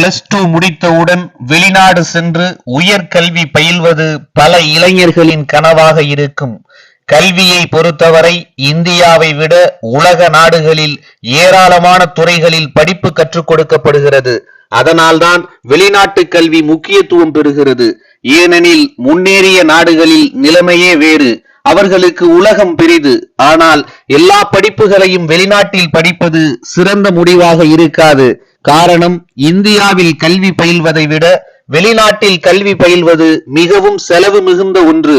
Plus two முடித்தவுடன் வெளிநாடு சென்று உயர்கல்வி பயில்வது பல இளைஞர்களின் கனவாக இருக்கும். கல்வியை பொறுத்தவரை இந்தியாவை விட உலக நாடுகளில் ஏராளமான துறைகளில் படிப்பு கற்றுக் கொடுக்கப்படுகிறது. அதனால்தான் வெளிநாட்டு கல்வி முக்கியத்துவம் பெறுகிறது. ஏனெனில் முன்னேறிய நாடுகளில் நிலைமையே வேறு. அவர்களுக்கு உலகம் பெரிது. ஆனால் எல்லா படிப்புகளையும் வெளிநாட்டில் படிப்பது சிறந்த முடிவாக இருக்காது. காரணம் இந்தியாவில் கல்வி பயில்வதை விட வெளிநாட்டில் கல்வி பயில்வது மிகவும் செலவு மிகுந்த ஒன்று.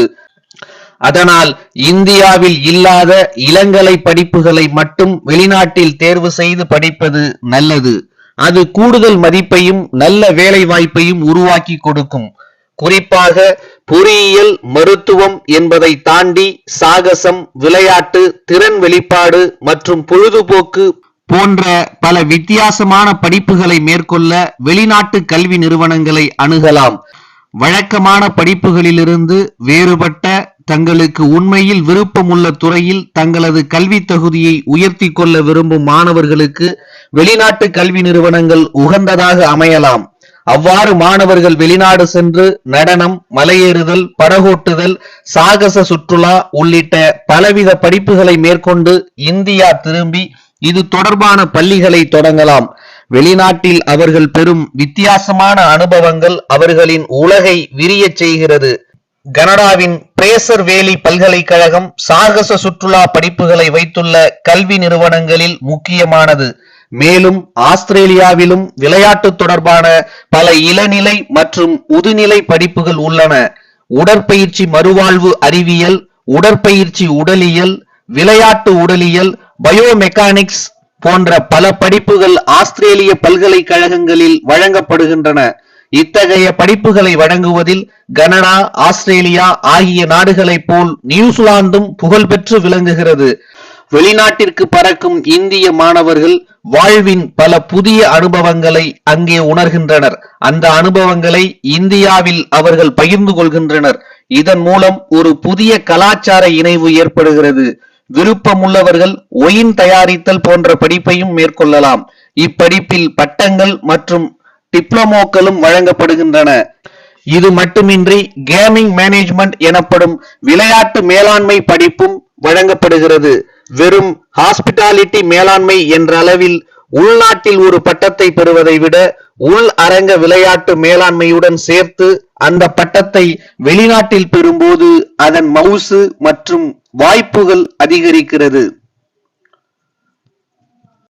அதனால் இந்தியாவில் இல்லாத இளங்கலை படிப்புகளை மட்டும் வெளிநாட்டில் தேர்வு செய்து படிப்பது நல்லது. அது கூடுதல் மதிப்பையும் நல்ல வேலை வாய்ப்பையும் உருவாக்கி கொடுக்கும். குறிப்பாக பொறியியல் மருத்துவம் என்பதை தாண்டி சாகசம் விளையாட்டு திறன் வெளிப்பாடு மற்றும் பொழுதுபோக்கு போன்ற பல வித்தியாசமான படிப்புகளை மேற்கொள்ள வெளிநாட்டு கல்வி நிறுவனங்களை அணுகலாம். வழக்கமான படிப்புகளிலிருந்து வேறுபட்ட தங்களுக்கு உண்மையில் விருப்பமுள்ள துறையில் தங்களது கல்வி தகுதியை உயர்த்தி கொள்ள விரும்பும் மாணவர்களுக்கு வெளிநாட்டு கல்வி நிறுவனங்கள் உகந்ததாக அமையலாம். அவ்வாறு மாணவர்கள் வெளிநாடு சென்று நடனம் மலையேறுதல் படகோட்டுதல் சாகச சுற்றுலா உள்ளிட்ட பலவித படிப்புகளை மேற்கொண்டு இந்தியா திரும்பி இது தொடர்பான பள்ளிகளை தொடங்கலாம். வெளிநாட்டில் அவர்கள் பெறும் வித்தியாசமான அனுபவங்கள் அவர்களின் உலகை விரிய செய்கிறது. கனடாவின் பிரேசர் வேலி பல்கலைக்கழகம் சாகச சுற்றுலா படிப்புகளை வைத்துள்ள கல்வி நிறுவனங்களில் முக்கியமானது. மேலும் ஆஸ்திரேலியாவிலும் விளையாட்டு தொடர்பான பல இளநிலை மற்றும் முதுநிலை படிப்புகள் உள்ளன. உடற்பயிற்சி மறுவாழ்வு அறிவியல் உடற்பயிற்சி உடலியல் விளையாட்டு உடலியல் பயோமெக்கானிக்ஸ் போன்ற பல படிப்புகள் ஆஸ்திரேலிய பல்கலைக்கழகங்களில் வழங்கப்படுகின்றன. இத்தகைய படிப்புகளை வழங்குவதில் கனடா ஆஸ்திரேலியா ஆகிய நாடுகளைப் போல் நியூசிலாந்தும் புகழ்பெற்று விளங்குகிறது. வெளிநாட்டிற்கு பறக்கும் இந்திய மாணவர்கள் வாழ்வின் பல புதிய அனுபவங்களை அங்கே உணர்கின்றனர். அந்த அனுபவங்களை இந்தியாவில் அவர்கள் பகிர்ந்து கொள்கின்றனர். இதன் மூலம் ஒரு புதிய கலாச்சார இணைவு ஏற்படுகிறது. விருப்பமுள்ளவர்கள் ஒயின் தயாரித்தல் போன்ற படிப்பையும் மேற்கொள்ளலாம். இப்படிப்பில் பட்டங்கள் மற்றும் டிப்ளமோக்களும் வழங்கப்படுகின்றன. இது மட்டுமின்றி கேமிங் மேனேஜ்மெண்ட் எனப்படும் விளையாட்டு மேலாண்மை படிப்பும் வழங்கப்படுகிறது. வெறும் ஹாஸ்பிட்டாலிட்டி மேலாண்மை என்ற அளவில் உள்நாட்டில் ஒரு பட்டத்தை பெறுவதை விட உள் அரங்க விளையாட்டு மேலாண்மையுடன் சேர்த்து அந்த பட்டத்தை வெளிநாட்டில் பெறும்போது அதன் மவுசு மற்றும் வாய்ப்புகள் அதிகரிக்கிறது.